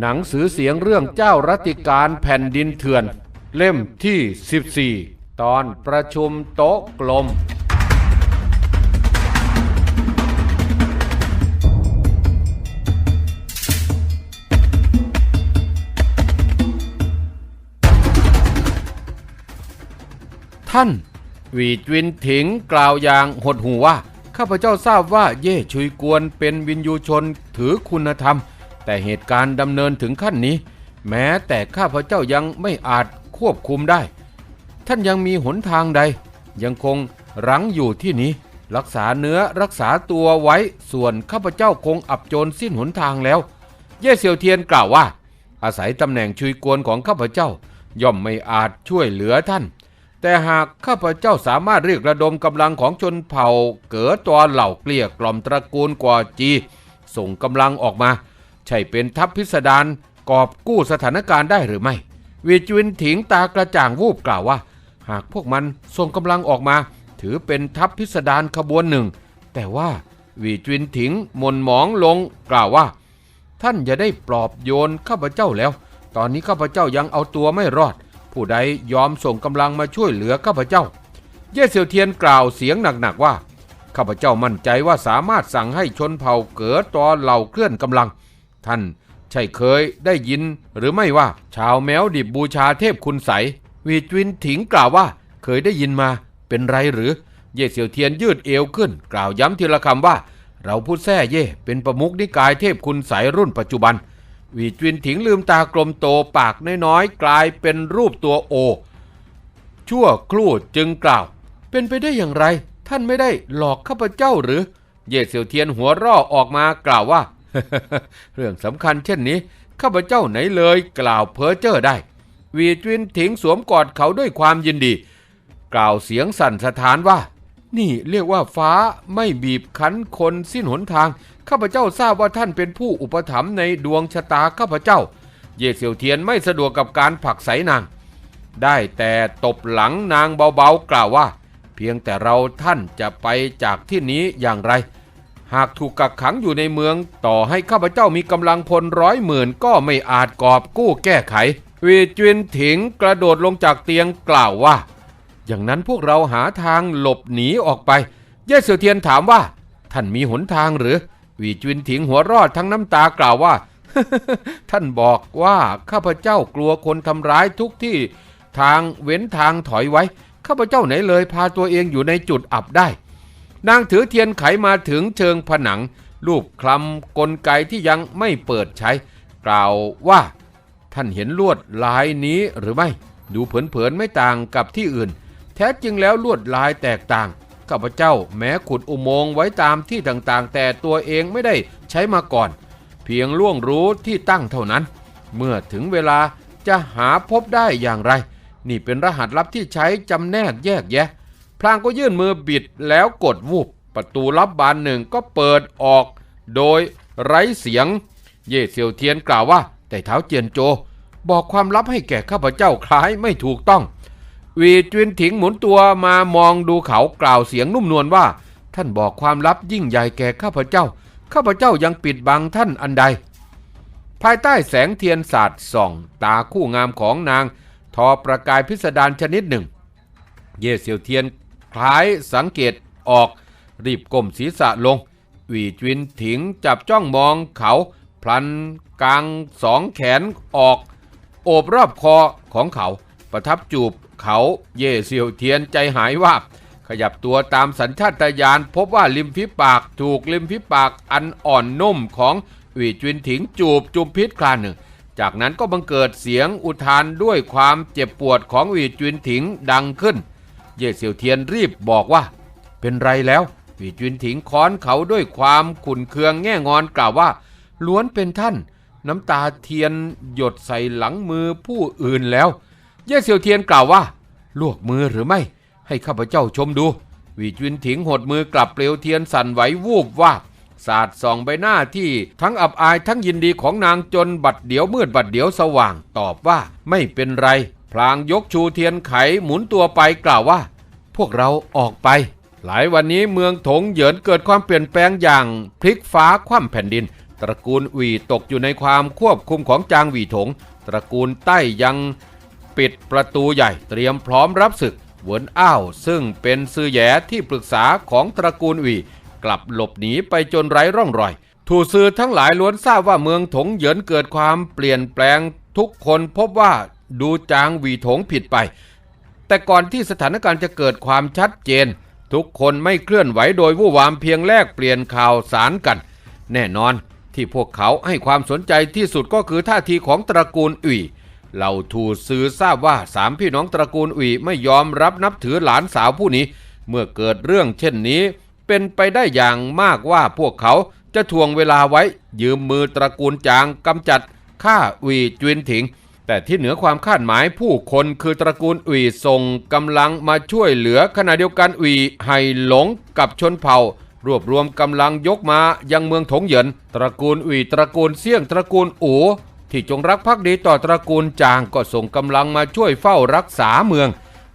หนังสือเสียงเรื่องเจ้ารัติการแผ่นดินเถื่อน เล่มที่ 14 ตอนประชุมโต๊ะกลม ท่านวีจวินถิงกล่าวอย่างหดหูว่า ข้าพเจ้าทราบว่าเย่ชุยกวนเป็นวินยูชนถือคุณธรรม แต่เหตุการณ์ดำเนินถึงขั้นนี้ แม้แต่ข้าพเจ้ายังไม่อาจควบคุมได้ ท่านยังมีหนทางใด ยังคงรั้งอยู่ที่นี้ รักษาเนื้อรักษาตัวไว้ส่วนข้าพเจ้าคงอับจรสิ้นหนทางแล้ว เย่เซียวเทียนกล่าวว่า อาศัยตำแหน่งชุยกวนของข้าพเจ้า ย่อมไม่อาจช่วยเหลือท่าน แต่หากข้าพเจ้าสามารถเรียกระดมกำลังของชนเผ่า เก๋อตัวเหล่าเกลี้ยกล่อมตระกูลกว่าจี ส่งกำลังออกมา ใช่เป็นทัพพิสดารกอบกู้สถานการณ์ได้หรือไม่วีจวินถิงตากระจ่างวูบกล่าวว่า หากพวกมันส่งกำลังออกมา ถือเป็นทัพพิสดารขบวนหนึ่ง แต่ว่าวีจวินถิงหมนหมองลงกล่าวว่า ท่านอย่าได้ปลอบโยนข้าพเจ้าแล้ว ตอนนี้ข้าพเจ้ายังเอาตัวไม่รอด ผู้ใดยอมส่งกำลังมาช่วยเหลือข้าพเจ้า เย่เซียวเทียนกล่าวเสียงหนักๆว่าข้าพเจ้ามั่นใจว่าสามารถสั่งให้ชนเผ่าเก๋อตอเหล่าเคลื่อนกำลัง ท่านใช่เคยได้ยินหรือไม่ว่า ชาวแมวดิบบูชาเทพคุณใสวีจวินถิงกล่าวว่า เคยได้ยินมาเป็นไรหรือ เย่เซียวเทียนยืดเอวขึ้น กล่าวย้ำทีละคำว่า เราพูดแท้เย่เป็นประมุขนิกายเทพคุณใสรุ่นปัจจุบันวีจวินถิงลืมตากลมโตปากน้อยๆกลายเป็นรูปตัวโอ ชั่วครู่จึงกล่าว เป็นไปได้อย่างไร ท่านไม่ได้หลอกข้าพเจ้าหรือ เย่เซียวเทียนหัวร่อออกมากล่าวว่า เรื่องสำคัญเช่นนี้ ข้าพเจ้าไหนเลยกล่าวเพ้อเจ้อได้ วีจวินถิงสวมกอดเขาด้วยความยินดี กล่าวเสียงสั่นสะท้านว่า นี่เรียกว่าฟ้าไม่บีบคั้นคนสิ้นหนทาง ข้าพเจ้าทราบว่าท่านเป็นผู้อุปถัมภ์ในดวงชะตาข้าพเจ้า เย่เซียวเทียนไม่สะดวกกับการผลักไสนางได้แต่ตบหลังนางเบาๆกล่าวว่า เพียงแต่เราท่านจะไปจากที่นี้อย่างไร หากถูกกักขังอยู่ในเมือง ต่อให้ข้าพเจ้ามีกำลังพลร้อยหมื่นก็ไม่อาจกอบกู้แก้ไขวีจวินถิงกระโดดลงจากเตียงกล่าวว่า อย่างนั้นพวกเราหาทางหลบหนีออกไป เย่เสือเทียนถามว่า ท่านมีหนทางหรือ วีจวินถิงหัวรอดทั้งน้ำตากล่าวว่า ท่านบอกว่าข้าพเจ้ากลัวคนทำร้ายทุกที่ทางเว้นทางถอยไว้ ข้าพเจ้าไหนเลยพาตัวเองอยู่ในจุดอับได้ นางถือเทียนไขมาถึงเชิงผนัง รูปคลำกลไกที่ยังไม่เปิดใช้ กล่าวว่า ท่านเห็นลวดลายนี้หรือไม่ ดูเผินๆไม่ต่างกับที่อื่น แท้จริงแล้วลวดลายแตกต่างข้าพเจ้าแม้ขุดอุโมงค์ไว้ตามที่ต่างๆ แต่ตัวเองไม่ได้ใช้มาก่อน เพียงล่วงรู้ที่ตั้งเท่านั้น เมื่อถึงเวลาจะหาพบได้อย่างไร นี่เป็นรหัสลับที่ใช้จำแนกแยกแยะ พลางก็ยื่นมือบิดแล้วกดวูบประตูลับบานหนึ่งก็เปิดออก โดยไร้เสียง เย่เซียวเทียนกล่าวว่าแต่เท้าเจียนโจ บอกความลับให้แก่ข้าพเจ้าคล้ายไม่ถูกต้อง วีจวนถิงหมุนตัวมามองดูเขากล่าวเสียงนุ่มนวลว่า ท่านบอกความลับยิ่งใหญ่แก่ข้าพเจ้า ข้าพเจ้ายังปิดบังท่านอันใด ภายใต้แสงเทียนสาดส่อง ตาคู่งามของนาง ทอประกายพิสดารชนิดหนึ่ง เย่เซียวเทียน คล้ายสังเกตออก รีบก้มศีรษะลงหวีจวินถิงจับจ้องมองเขา พลันกลางสองแขนออก โอบรอบคอของเขา ประทับจูบเขาเย่เซียวเทียนใจหายว่าบขยับตัวตามสัญชาตญาณพบว่าริมฝีปากถูกริมฝีปากอันอ่อนนุ่มของหวีจวินถิงจูบจุมพิษคลานหนึ่ง จากนั้นก็บังเกิดเสียงอุทานด้วยความเจ็บปวดของหวีจวินถิงดังขึ้น เย่เซียวเทียนรีบบอกว่า เป็นไรแล้วหวีจวินถิงค้อนเขาด้วยความขุนเคืองแง่งอนกล่าวว่า ล้วนเป็นท่าน น้ำตาเทียนหยดใส่หลังมือผู้อื่นแล้ว เย่เซียวเทียนกล่าวว่า ลวกมือหรือไม่ ให้ข้าพเจ้าชมดูหวีจวินถิงหดมือกลับเปลวเทียนสั่นไหววูบว่าสาดส่องใบหน้าที่ทั้งอับอายทั้งยินดีของนางจนบัดเดี๋ยวมืดบัดเดี๋ยวสว่างตอบว่าไม่เป็นไร พลางยกชูเทียนไขหมุนตัวไปกล่าวว่า พวกเราออกไป หลายวันนี้เมืองถงเหยินเกิดความเปลี่ยนแปลงอย่างพลิกฟ้าคว่ำแผ่นดิน ตระกูลหวีตกอยู่ในความควบคุมของจางหวีถง ตระกูลใต้ยังปิดประตูใหญ่เตรียมพร้อมรับศึกเวินอ้าวซึ่งเป็นซื่อแย่ที่ปรึกษาของตระกูลหวีกลับหลบหนีไปจนไร้ร่องรอย ถูซื่อทั้งหลายล้วนทราบว่าเมืองถงเหยินเกิดความเปลี่ยนแปลงทุกคนพบว่า ดูจางหวีถงผิดไป แต่ก่อนที่สถานการณ์จะเกิดความชัดเจน ทุกคนไม่เคลื่อนไหวโดยวู่วามเพียงแลกเปลี่ยนข่าวสารกัน แน่นอนที่พวกเขาให้ความสนใจที่สุดก็คือท่าทีของตระกูลอุ๋ยเหล่าทูซือทราบว่าสามพี่น้องตระกูลอุ๋ยไม่ยอมรับนับถือหลานสาวผู้นี้ เมื่อเกิดเรื่องเช่นนี้ เป็นไปได้อย่างมากว่าพวกเขาจะทวงเวลาไว้ ยืมมือตระกูลจางกำจัดฆ่าอุ๋ยจวินถิง แต่ที่เหนือความคาดหมายผู้คนคือตระกูลอุ๋ยส่งกำลังมาช่วยเหลือขณะเดียวกันอุ๋ยไห่หลงกับชนเผ่ารวบรวมกำลังยกมายังเมืองถงเหยิน ตระกูลอุ๋ยตระกูลเสี่ยงตระกูลอูที่จงรักภักดีต่อตระกูลจางก็ส่งกำลังมาช่วยเฝ้ารักษาเมือง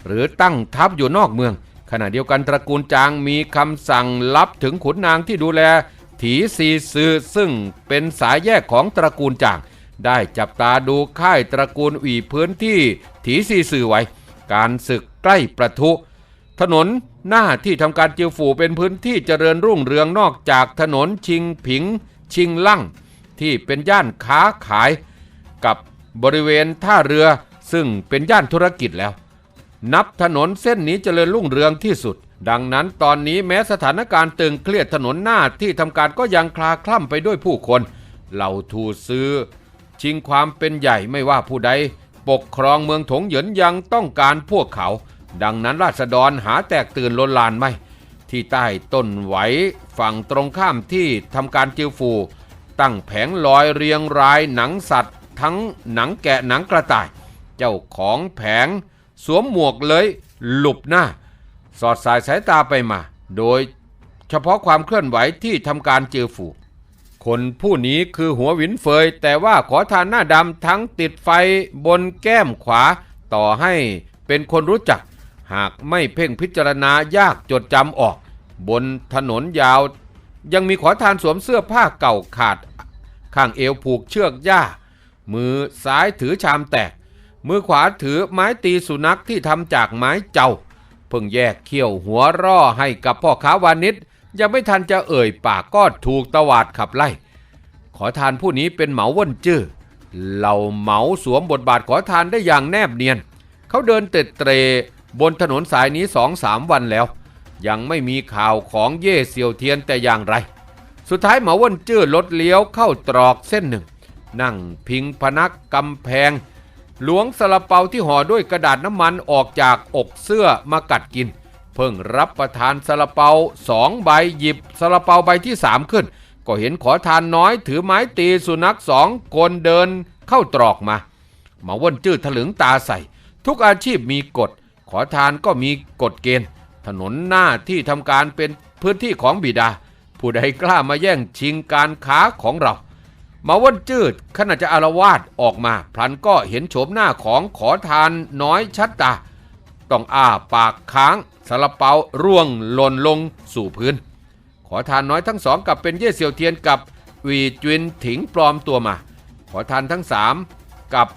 หรือตั้งทัพอยู่นอกเมือง ขณะเดียวกันตระกูลจางมีคำสั่งลับถึงขุนนางที่ดูแลถีซีซือซึ่งเป็นสายแยกของตระกูลจาง ได้จับตาดูค่ายตระกูลอีพื้นที่ถีซีซื่อไว้ การศึกใกล้ประทุ ถนนหน้าที่ทำการจิวฝูเป็นพื้นที่เจริญรุ่งเรืองนอกจากถนนชิงผิง ชิงลั่ง ที่เป็นย่านค้าขาย กับบริเวณท่าเรือ ซึ่งเป็นย่านธุรกิจแล้ว นับถนนเส้นนี้เจริญรุ่งเรืองที่สุดดังนั้นตอนนี้แม้สถานการณ์ตึงเครียดถนนหน้าที่ทำการก็ยังคลาคล่ำไปด้วยผู้คน เหล่าทูซื้อ ชิงความเป็นใหญ่ไม่ว่าผู้ใด ปกครองเมืองถงเหยินยังต้องการพวกเขา ดังนั้นราษฎรหาแตกตื่นลนลานไม่ ที่ใต้ต้นไหวฝั่งตรงข้ามที่ทำการจิวฟู ตั้งแผงลอยเรียงรายหนังสัตว์ ทั้งหนังแกะหนังกระต่าย เจ้าของแผง สวมหมวกเลยหลบหน้า สอดสายสายตาไปมา โดยเฉพาะความเคลื่อนไหวที่ทำการเจือฝู คนผู้นี้คือหัวหวินเฟย แต่ว่าขอทานหน้าดำทั้งติดไฟบนแก้มขวา ต่อให้เป็นคนรู้จัก หากไม่เพ่งพิจารณายากจดจำออก บนถนนยาว ยังมีขอทานสวมเสื้อผ้าเก่าขาด ข้างเอวผูกเชือกหญ้า มือซ้ายถือชามแตก มือขวาถือไม้ตีสุนัขที่ทำจากไม้เจ้า เพิ่งแยกเขี้ยวหัวร่อให้กับพ่อค้าวานิช ยังไม่ทันจะเอ่ยปากก็ถูกตวาดขับไล่ ขอทานผู้นี้เป็นเหมาว่นจื้อเหล่าเหมาสวมบทบาทขอทานได้อย่างแนบเนียน เขาเดินเตร็ดเตรบนถนนสายนี้สองสามวันแล้ว ยังไม่มีข่าวของเย่เซียวเทียนแต่อย่างไร สุดท้ายเหมาว่นจื้อลดเลี้ยวเข้าตรอกเส้นหนึ่ง นั่งพิงพนักกำแพงหลวงสลาเปาที่ห่อด้วยกระดาษน้ำมันออกจากอกเสื้อมากัดกิน เพิ่งรับประทานสลาเปาสองใบหยิบสลาเปาใบที่สามขึ้น ก็เห็นขอทานน้อยถือไม้ตีสุนัขสองคนเดินเข้าตรอกมาหมาว่นจื้อถลึงตาใส่ ทุกอาชีพมีกฎ ขอทานก็มีกฎเกณฑ์ ถนนหน้าที่ทำการเป็นพื้นที่ของบิดา ผู้ใดกล้ามาแย่งชิงการค้าของเรา มาว่นจืดขณะจะอารวาสออกมา พลันก็เห็นโฉมหน้าของขอทานน้อยชัดตา ต้องอ้าปากค้างสารเปาร่วงหล่นลงสู่พื้น ขอทานน้อยทั้งสองกับเป็นเย่เซี่ยวเทียนกับวีจวินถิงปลอมตัวมา ขอทานทั้งสามกับ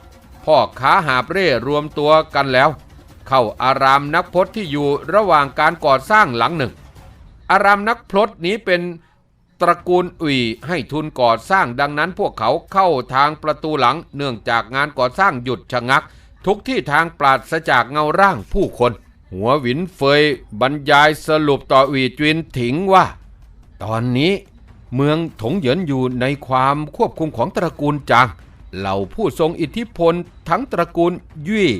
พ่อค้าหาเร่รวมตัวกันแล้ว เข้าอารามนักพจน์ที่อยู่ระหว่างการก่อสร้างหลังหนึ่ง อารามนักพรตนี้เป็นตระกูลอุยให้ทุนก่อสร้างดังนั้นพวกเขาเข้าทางประตูหลังเนื่องจากงานก่อสร้างหยุดชะงัก ทุกที่ทางปราศจากเงาร่างผู้คน หัวหวินเฟยบรรยายสรุปต่ออุยจวินถิงว่า ตอนนี้เมืองถงเหยินอยู่ในความควบคุมของตระกูลจางเหล่าผู้ทรงอิทธิพลทั้งตระกูลยี่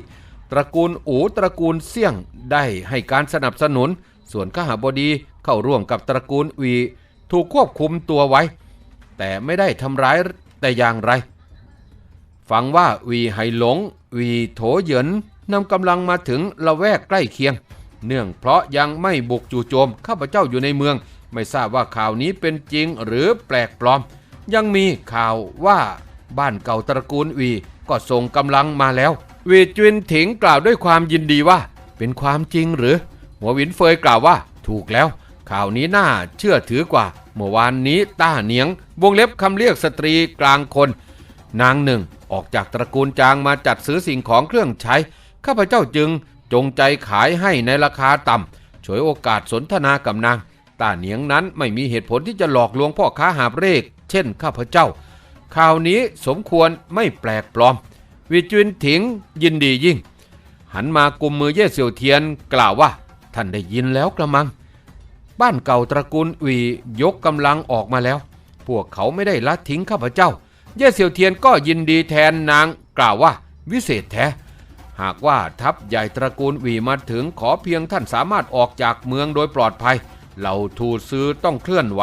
ตระกูลอูตระกูลเสี่ยงได้ให้การสนับสนุน ส่วนข้าหาบดีเข้าร่วมกับตระกูลวี ถูกควบคุมตัวไว้ แต่ไม่ได้ทำร้ายแต่อย่างไร ฟังว่าวีไหหลง วีโถเหยินนำกำลังมาถึงละแวกใกล้เคียง เนื่องเพราะยังไม่บุกจู่โจมข้าพเจ้าอยู่ในเมือง ไม่ทราบว่าข่าวนี้เป็นจริงหรือแปลกปลอม ยังมีข่าวว่าบ้านเก่าตระกูลวีก็ส่งกำลังมาแล้ว วีจวินถิงกล่าวด้วยความยินดีว่า เป็นความจริงหรือ หัววินเฟยกล่าวว่าถูกแล้ว ข่าวนี้น่าเชื่อถือกว่า เมื่อวานนี้ต้าเหนียง วงเล็บคำเรียกสตรีกลางคน นางหนึ่ง ออกจากตระกูลจางมาจัดซื้อสิ่งของเครื่องใช้ ข้าพเจ้าจึงจงใจขายให้ในราคาต่ำฉวยโอกาสสนทนากับนางต้าเหนียงนั้นไม่มีเหตุผลที่จะหลอกลวงพ่อค้าหาบเรกเช่นข้าพเจ้า ข่าวนี้สมควรไม่แปลกปลอม วิจุนถิงยินดียิ่ง หันมากุมมือเย่เสี่ยวเทียนกล่าวว่า ท่านได้ยินแล้วกระมัง บ้านเก่าตระกูลวียกกำลังออกมาแล้ว พวกเขาไม่ได้ละทิ้งข้าพเจ้า เย่เสี่ยวเทียนก็ยินดีแทนนางกล่าวว่า วิเศษแท้ หากว่าทัพใหญ่ตระกูลหวีมาถึงขอเพียงท่านสามารถออกจากเมืองโดยปลอดภัย เหล่าทูตซื้อต้องเคลื่อนไหว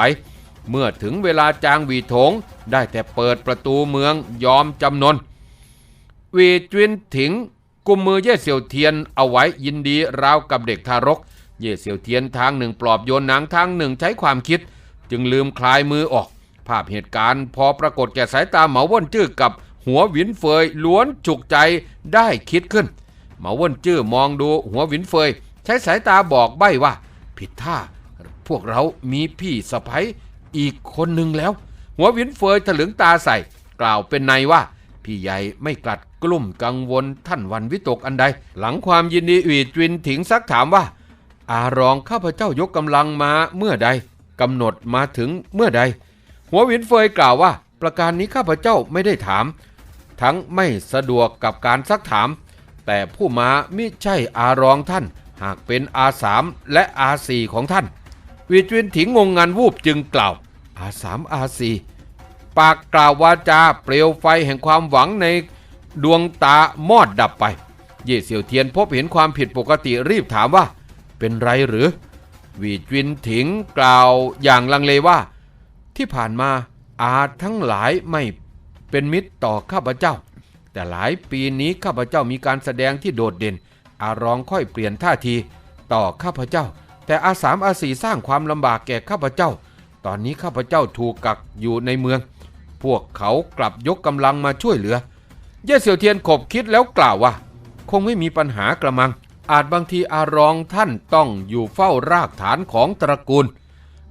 เมื่อถึงเวลาจางหวีถงได้แต่เปิดประตูเมืองยอมจำนนหวีจวินถิงกุมมือเย่เสี่ยวเทียนเอาไว้ยินดีราวกับเด็กทารก เย่เสี่ยวเทียนทางหนึ่งปลอบโยนนางทางหนึ่งใช้ความคิด จึงลืมคลายมือออก ภาพเหตุการณ์พอปรากฏแก่สายตาเหมาว่นจื้อกับหัวหวินเฟยล้วนจุกใจได้คิดขึ้นเหมาว่นจื้อมองดูหัวหวินเฟย ใช้สายตาบอกใบ้ว่า ผิดท่า พวกเรามีพี่สะพ้ยอีกคนหนึ่งแล้ว หัวหวินเฟยถลึงตาใส่ กล่าวเป็นในว่าพี่ใหญ่ไม่กลัดกลุ่มกังวลท่านวันวิตกอันใด หลังความยินดีอีจวินถิงซักถามว่า อารองข้าพเจ้ายกกำลังมาเมื่อใดกำหนดมาถึงเมื่อใด หัวหวินเฟยกล่าวว่า ประการนี้ข้าพเจ้าไม่ได้ถาม ทั้งไม่สะดวกกับการซักถาม แต่ผู้มามิใช่อารองท่าน หากเป็นอาสามและอาสีของท่านวิจวินถิงงงงันวูบจึงกล่าว อาสามอาสีปากกล่าววาจาเปลวไฟแห่งความหวังในดวงตามอดดับไป เย่เสี่ยวเทียนพบเห็นความผิดปกติรีบถามว่า เป็นไรหรือ วีจวินถิงกล่าวอย่างลังเลว่า ที่ผ่านมาอาจทั้งหลายไม่เป็นมิตรต่อข้าพเจ้า แต่หลายปีนี้ข้าพเจ้ามีการแสดงที่โดดเด่น อารองค่อยเปลี่ยนท่าที ต่อข้าพเจ้า แต่อาสามอาสีสร้างความลำบากแก่ข้าพเจ้า ตอนนี้ข้าพเจ้าถูกกักอยู่ในเมือง พวกเขากลับยกกำลังมาช่วยเหลือ เย่เสี่ยวเทียนขบคิดแล้วกล่าวว่า คงไม่มีปัญหากระมัง อาจบางทีอารองท่านต้องอยู่เฝ้ารากฐานของตระกูล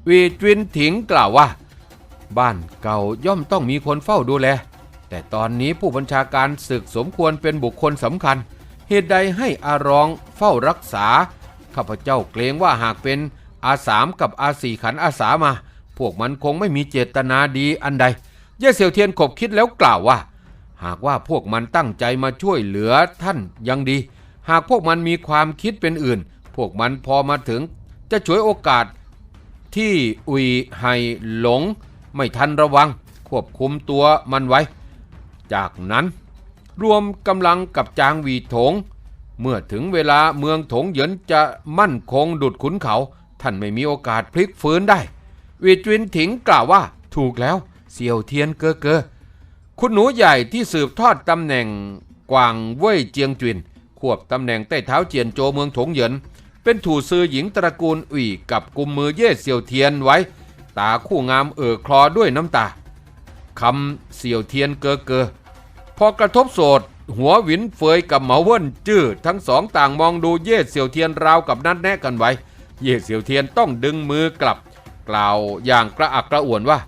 วีจวินถิงกล่าวว่า บ้านเก่าย่อมต้องมีคนเฝ้าดูแล แต่ตอนนี้ผู้บัญชาการศึกสมควรเป็นบุคคลสำคัญ เหตุใดให้อารองเฝ้ารักษา ข้าพเจ้าเกรงว่าหากเป็นอาสามกับอาสี่ขันอาสามา พวกมันคงไม่มีเจตนาดีอันใด เย่เสี่ยวเทียนขบคิดแล้วกล่าวว่า หากว่าพวกมันตั้งใจมาช่วยเหลือท่านยังดี หากพวกมันมีความคิดเป็นอื่น พวกมันพอมาถึง จะฉวยโอกาสที่อุยไฮหลง ไม่ทันระวัง ควบคุมตัวมันไว้ จากนั้น รวมกำลังกับจางวีถง เมื่อถึงเวลาเมืองถงเหยินจะมั่นคงดุดขุนเขา ท่านไม่มีโอกาสพลิกฟื้นได้วีจวินถิงกล่าวว่าถูกแล้วเสี่ยวเทียนเกอเกอคุณหนูใหญ่ที่สืบทอดตำแหน่งกวางเว่ยเจียงจวิน ควบตำแหน่งใต้เท้าเจียนโจเมืองถงเหยิน เป็นถูซือหญิงตระกูลอุ่ยกับกุมมือเย่เสี่ยวเทียนไว้ ตาคู่งามเอ่อคลอด้วยน้ำตาคำเสี่ยวเทียนเกอเกอพอกระทบโสดหัวหวินเฟยกับเหมาเว่นจื้อทั้งสองต่างมองดูเย่เสี่ยวเทียนราวกับนัดแนะกันไว้ เย่เสี่ยวเทียนต้องดึงมือกลับ กล่าวอย่างกระอักกระอ่วนว่า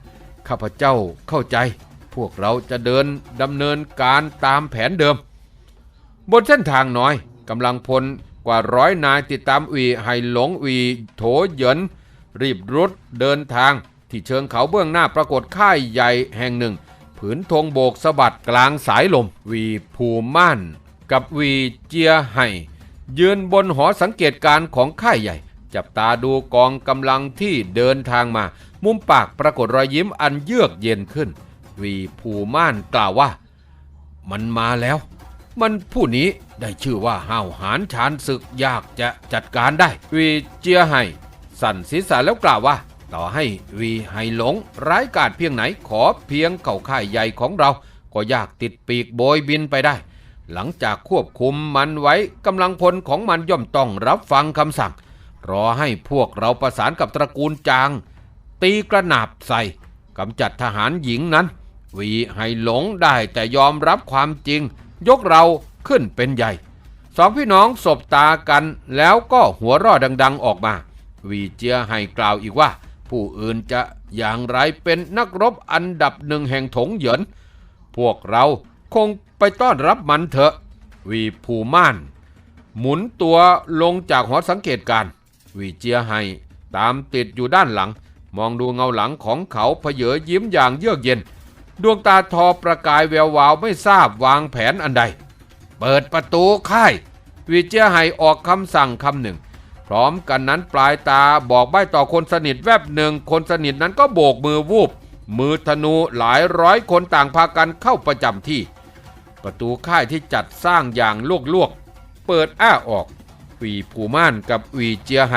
ข้าพเจ้าเข้าใจ พวกเราจะเดินดำเนินการตามแผนเดิม บนเส้นทางน้อยกำลังพลกว่าร้อยนายติดตามอุยไฮหลงอุยโถเหยิน รีบรุดเดินทาง ที่เชิงเขาเบื้องหน้าปรากฏค่ายใหญ่แห่งหนึ่ง ผืนธงโบกสะบัดกลางสายลม วีภูม่าน กับวีเจียไห่ยืนบนหอสังเกตการณ์ของค่ายใหญ่ จับตาดูกองกำลังที่เดินทางมา มุมปากปรากฏรอยยิ้มอันเยือกเย็นขึ้น วีภูม่านกล่าวว่า มันมาแล้ว มันผู้นี้ได้ชื่อว่าห้าวหาญชานศึกยากจะจัดการได้ วีเจียไห่ สั่นศีรษะแล้วกล่าวว่า ต่อให้วีไห่หลง ร้ายกาจเพียงไหนขอเพียงเข่าค่ายใหญ่ของเรา ก็ยากติดปีกโบยบินไปได้ หลังจากควบคุมมันไว้กำลังพลของมันย่อมต้องรับฟังคำสั่ง รอให้พวกเราประสานกับตระกูลจาง ตีกระหนาบใส่กำจัดทหารหญิงนั้น วีให้หลงได้แต่ยอมรับความจริง ยกเราขึ้นเป็นใหญ่สองพี่น้องสบตากันแล้วก็หัวร่อดัง ๆ ออกมา วีเจียให้กล่าวอีกว่า ผู้อื่นจะอย่างไรเป็นนักรบอันดับหนึ่งแห่งถงเหยิน พวกเราคงไปต้อนรับมันเถอะ วีผูม่าน หมุนตัวลงจากหอสังเกตการ วีเจียให้ตามติดอยู่ด้านหลัง มองดูเงาหลังของเขาเพเยอยิ้มอย่างเยือกเย็น ดวงตาทอประกายแวววาวไม่ทราบวางแผนอันใด เปิดประตูค่าย วีเจียไฮออกคำสั่งคำหนึ่ง พร้อมกันนั้นปลายตาบอกใบ้ต่อคนสนิทแวบหนึ่งคนสนิทนั้นก็โบกมือวูบ มือธนูหลายร้อยคนต่างพากันเข้าประจำที่ ประตูค่ายที่จัดสร้างอย่างลวกๆ เปิดอ้าออกวีผูม่านกับวีเจียไฮ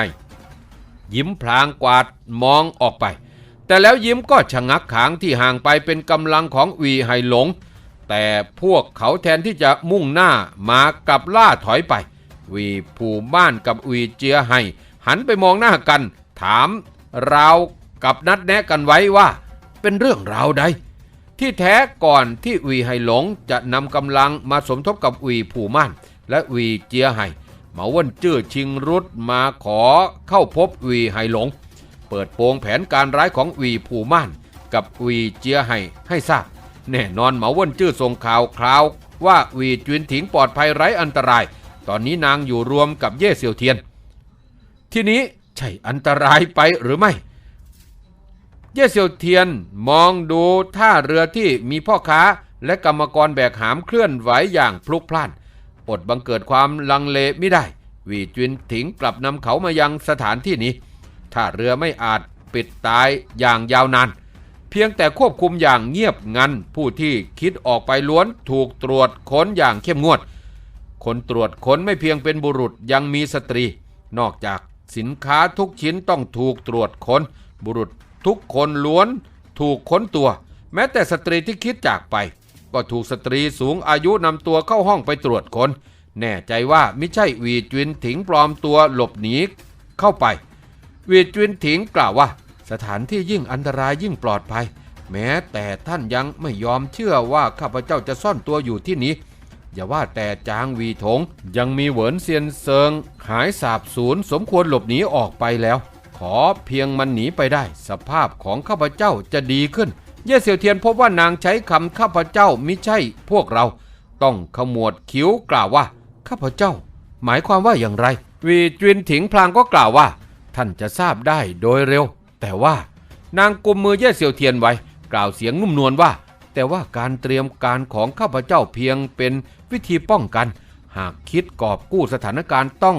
ยิ้มพลางกวาดมองออกไป แต่แล้วยิ้มก็ชะงักขางที่ห่างไปเป็นกำลังของวีไฮหลง แต่พวกเขาแทนที่จะมุ่งหน้ามากลับล่าถอยไป วีผูบ้านกับวีเจียไฮหันไปมองหน้ากัน ถามราวกับนัดแนะกันไว้ว่า เป็นเรื่องราวใด ที่แท้ก่อนที่วีไฮหลงจะนำกำลังมาสมทบกับวีผูม่านและวีเจียไฮเหมาว่นจื้อชิงรุดมาขอเข้าพบวีไฮหลง เปิดโปงแผนการร้ายของวีผูม่านกับวีเจียไฮให้ทราบ แน่นอนเหมาว่นจื้อส่งข่าวคราวว่าวีจวินถิงปลอดภัยไร้อันตราย ตอนนี้นางอยู่รวมกับเย่เซี่ยวเทียน ทีนี้ใช่อันตรายไปหรือไม่ เย่เซี่ยวเทียนมองดูท่าเรือที่มีพ่อค้าและกรรมกรแบกหามเคลื่อนไหวอย่างพลุกพล่าน อดบังเกิดความลังเลไม่ได้ วีจวินถิงกลับนำเขามายังสถานที่นี้ ถ้าเรือไม่อาจปิดตายอย่างยาวนาน เพียงแต่ควบคุมอย่างเงียบงันผู้ที่คิดออกไปล้วนถูกตรวจค้นอย่างเข้มงวด คนตรวจค้นไม่เพียงเป็นบุรุษยังมีสตรี นอกจากสินค้าทุกชิ้นต้องถูกตรวจค้น บุรุษทุกคนล้วนถูกค้นตัว แม้แต่สตรีที่คิดจากไป ก็ถูกสตรีสูงอายุนำตัวเข้าห้องไปตรวจค้น แน่ใจว่าไม่ใช่วีจวินถิงปลอมตัวหลบหนีเข้าไป วีจวินถิงกล่าวว่า สถานที่ยิ่งอันตรายยิ่งปลอดภัย แม้แต่ท่านยังไม่ยอมเชื่อว่าข้าพเจ้าจะซ่อนตัวอยู่ที่นี้ อย่าว่าแต่จางวีถง ยังมีเหวินเซียนเซิง หายสาบสูญสมควรหลบหนีออกไปแล้ว ขอเพียงมันหนีไปได้ สภาพของข้าพเจ้าจะดีขึ้น เย่เสี่ยวเทียนพบว่านางใช้คำข้าพเจ้ามิใช่พวกเรา ต้องขมวดคิ้วกล่าวว่า ข้าพเจ้า หมายความว่าอย่างไร วีจวินถิงพลางก็กล่าวว่า ท่านจะทราบได้โดยเร็ว แต่ว่า นางกุมมือเย่เสี่ยวเทียนไว้ กล่าวเสียงนุ่มนวลว่า แต่ว่าการเตรียมการของข้าพเจ้าเพียงเป็นวิธีป้องกัน หากคิดกอบกู้สถานการณ์ต้อง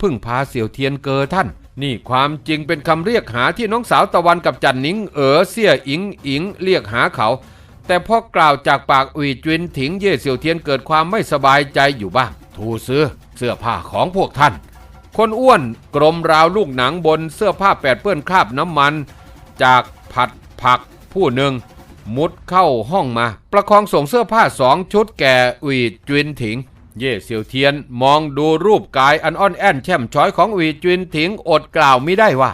พึ่งพาเสี่ยวเทียนเกอท่าน นี่ความจริงเป็นคำเรียกหาที่น้องสาวตะวันกับจันนิงเอ๋อเสี่ยอิงอิงเรียกหาเขา แต่พอกล่าวจากปากอุยจวินถิงเย่เสี่ยวเทียนเกิดความไม่สบายใจอยู่บ้างทูซื้อเสื้อผ้าของพวกท่าน คนอ้วนกลมราวลูกหนังบนเสื้อผ้าแปดเปื้อนคราบน้ำมัน จากผัดผักผู้หนึ่ง มุดเข้าห้องมา ประคองส่งเสื้อผ้าสองชุดแก่อุยจวินถิง เย่เซียวเทียนมองดูรูปกายอันอ่อนแอนแช่มช้อยของอุยจวินถิงอดกล่าวไม่ได้ว่า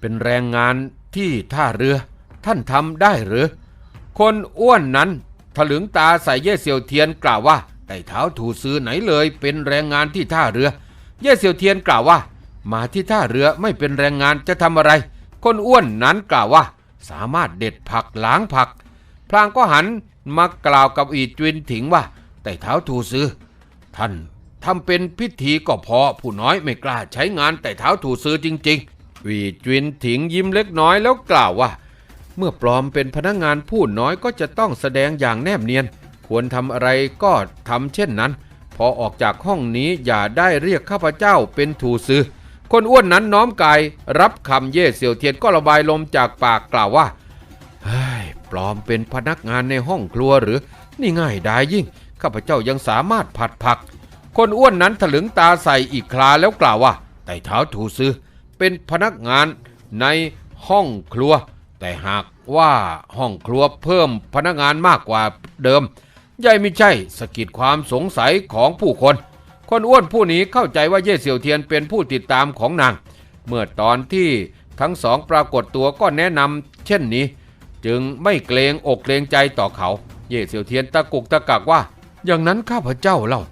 เป็นแรงงานที่ท่าเรือ ท่านทำได้หรือ คนอ้วนนั้นถลึงตาใส่เย่เซียวเทียนกล่าวว่าไต่เท้าถูซื้อไหนเลยเป็นแรงงานที่ท่าเรือ เย่เซียวเทียนกล่าวว่า มาที่ท่าเรือไม่เป็นแรงงานจะทำอะไร คนอ้วนนั้นกล่าวว่า สามารถเด็ดผักล้างผัก พลางก็หันมากล่าวกับอีจวินถิงว่าไต่เท้าถูซื้อ ท่านทำเป็นพิธีก็พอผู้น้อยไม่กล้าใช้งานไต่เท้าถูซื้อจริงๆวีจวินถิงยิ้มเล็กน้อยแล้วกล่าวว่า เมื่อปลอมเป็นพนักงานผู้น้อยก็จะต้องแสดงอย่างแนบเนียน ควรทำอะไรก็ทำเช่นนั้น พอออกจากห้องนี้อย่าได้เรียกข้าพเจ้าเป็นถูซื้อ คนอ้วนนั้นน้อมกายรับคำเย่เสี่ยวเทียนก็ระบายลมจากปากกล่าวว่าเฮ้ยปลอมเป็นพนักงานในห้องครัวหรือ นี่ง่ายดายยิ่ง ข้าพเจ้ายังสามารถผัดผัก คนอ้วนนั้นถลึงตาใส่อีกคราแล้วกล่าวว่าไต่เท้าถูซื้อ เป็นพนักงานในห้องครัว แต่หากว่าห้องครัวเพิ่มพนักงานมากกว่าเดิมย่ายไม่ใช่สะกิดความสงสัยของผู้คน คนอ้วนผู้นี้เข้าใจว่าเย่เสี่ยวเทียนเป็นผู้ติดตามของนาง เมื่อตอนที่ทั้งสองปรากฏตัวก็แนะนำเช่นนี้ จึงไม่เกรงอกเกรงใจต่อเขา เย่เสี่ยวเทียนตะกุกตะกักว่า อย่างนั้นข้าพเจ้าเล่า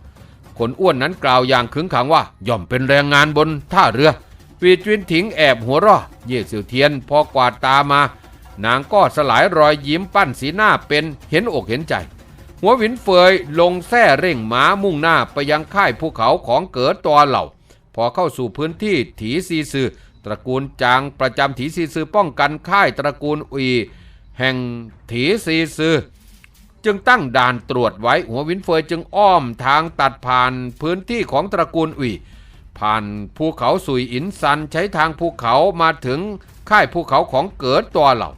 คนอ้วนนั้นกล่าวอย่างขึงขังว่า ย่อมเป็นแรงงานบนท่าเรือวีจวินถิงแอบหัวเราะเย่เสี่ยวเทียนพอกวาดตามานางก็สลายรอยยิ้มปั้นสีหน้าเป็นเห็นอกเห็นใจ หัวหวินเฟยลงแท่เร่งม้ามุ่งหน้าไปยังค่ายภูเขาของเกิดตัวเหล่า พอเข้าสู่พื้นที่ถีซีซือตระกูลจางประจำถีซีซือป้องกันค่ายตระกูลอุยแห่งถีซีซือจึงตั้งด่านตรวจไว้หัววินเฟยจึงอ้อมทางตัดผ่านพื้นที่ของตระกูลอุยผ่านภูเขาสุยอินซันใช้ทางภูเขามาถึงค่ายภูเขาของเกิดตัวเหล่า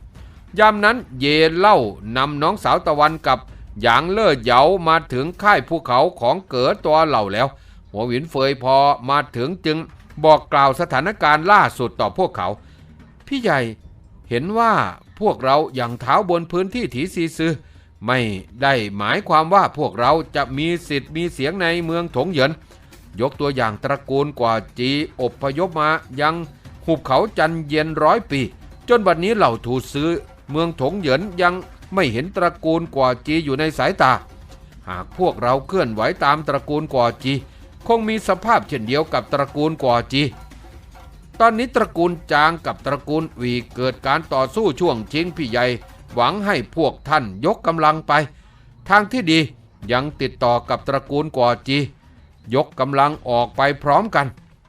ยามนั้นเยเล่านำน้องสาวตะวันกับ หยางเล่อเหยามาถึงค่ายภูเขาของเก๋อตัวเหล่าแล้ว หัวหวินเฟยพอมาถึงจึงบอกกล่าวสถานการณ์ล่าสุดต่อพวกเขา พี่ใหญ่เห็นว่าพวกเราอย่างเท้าบนพื้นที่ถีซีซือไม่ได้หมายความว่าพวกเราจะมีสิทธิ์มีเสียงในเมืองถงเหยิน ยกตัวอย่างตระกูลกว่าจีอบพยพมายังหุบเขาจันเย็นร้อยปี จนบัดนนี้เหล่าถูซื้อเมืองถงเหยินยัง ไม่เห็นตระกูลกว่าจีอยู่ในสายตา หากพวกเราเคลื่อนไหวตามตระกูลกว่าจี คงมีสภาพเช่นเดียวกับตระกูลกว่าจี ตอนนี้ตระกูลจางกับตระกูลวีเกิดการต่อสู้ช่วงชิงพี่ใหญ่ หวังให้พวกท่านยกกำลังไป ทางที่ดียังติดต่อกับตระกูลกว่าจี ยกกำลังออกไปพร้อมกัน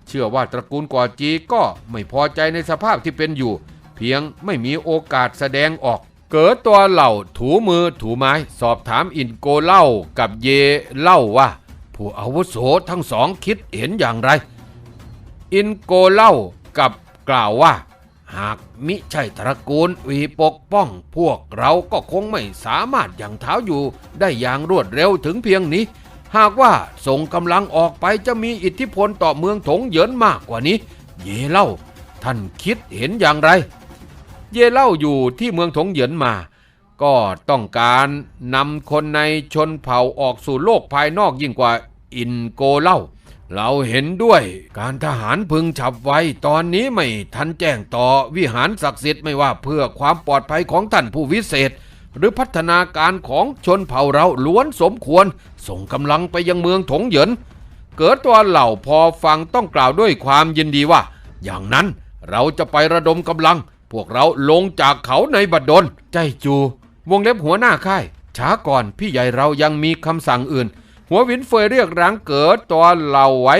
เชื่อว่าตระกูลกว่าจีก็ไม่พอใจในสภาพที่เป็นอยู่ เพียงไม่มีโอกาสแสดงออก เกิดตัวเหล่าถูมือถูไม้ สอบถามอินโกเล่ากับเยเล่าว่า ผู้อาวุโสทั้งสองคิดเห็นอย่างไร อินโกเล่ากับกล่าวว่า หากมิใช่ตระกูลวีปกป้อง พวกเราก็คงไม่สามารถอย่างเท้าอยู่ได้อย่างรวดเร็วถึงเพียงนี้ หากว่าส่งกำลังออกไปจะมีอิทธิพลต่อเมืองถงเหยินมากกว่านี้ เย่เล่า ท่านคิดเห็นอย่างไร เย่เล่าอยู่ที่เมืองถงเหยินมา ก็ต้องการนำคนในชนเผ่าออกสู่โลกภายนอกยิ่งกว่าอินโกเล่า เราเห็นด้วยการทหารพึงฉับไวตอนนี้ไม่ทันแจ้งต่อวิหารศักดิ์สิทธิ์ไม่ว่าเพื่อความปลอดภัยของท่านผู้วิเศษ หรือพัฒนาการของชนเผ่าเราล้วนสมควร ส่งกำลังไปยังเมืองถงเหยิน เกิดตัวเหล่าพอฟังต้องกล่าวด้วยความยินดีว่า อย่างนั้นเราจะไประดมกำลัง วกเราลงจากเขาในบัดดล ใจจู วงเล็บหัวหน้าค่าย ช้าก่อนพี่ใหญ่เรายังมีคำสั่งอื่น หัววินเฟยเรียกร้างเกิดตัวเหล่าไว้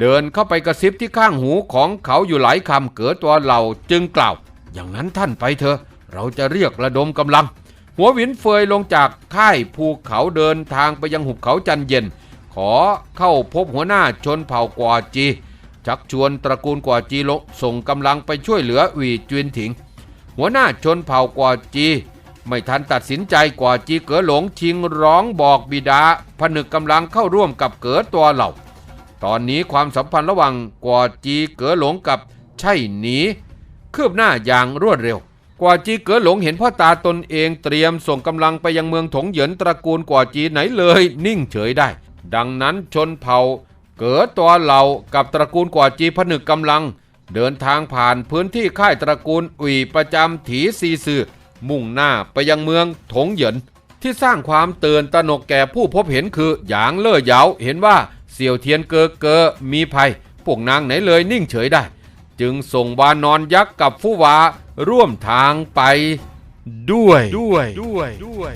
เดินเข้าไปกระซิบที่ข้างหูของเขาอยู่หลายคำเกิดตัวเหล่าจึงกล่าว อย่างนั้นท่านไปเถอะ เราจะเรียกระดมกำลัง หัววินเฟยลงจากค่ายภูเขาเดินทางไปยังหุบเขาจันเย็น ขอเข้าพบหัวหน้าชนเผ่ากวาจี ชักชวนตระกูลกวาจีลงส่งกำลังไปช่วยเหลือหวีจวนถิง หัวหน้าชนเผ่ากวาจี ไม่ทันตัดสินใจกว่าจีเก๋อหลงชิงร้องบอกบิดา ผนึกกำลังเข้าร่วมกับเก๋อตัวเหล่า ตอนนี้ความสัมพันธ์ระหว่างกว่าจีเก๋อหลงกับใช่หนีคืบหน้าอย่างรวดเร็ว กว่าจีเก๋อหลงเห็นพ่อตาตนเองเตรียมส่งกำลังไปยังเมืองถงเหยินตระกูลกว่าจีไหนเลย นิ่งเฉยได้ ดังนั้นชนเผ่า เก๋อตัวเหล่ากับตระกูลกว่าจีผนึกกำลัง เดินทางผ่านพื้นที่ค่ายตระกูลอุยประจำถีซีซือมุ่งหน้าไปยังเมืองถงเหยิน ที่สร้างความเตือนตระหนกแก่ผู้พบเห็นคือหยางเล่อเหยาเห็นว่าเสี่ยวเทียนเกอเกอมีภัยพวกนางไหนเลยนิ่งเฉยได้ จึงส่งวานอนยักษ์กับฟู่วาร่วมทางไปด้วยด้วยด้วยด้วย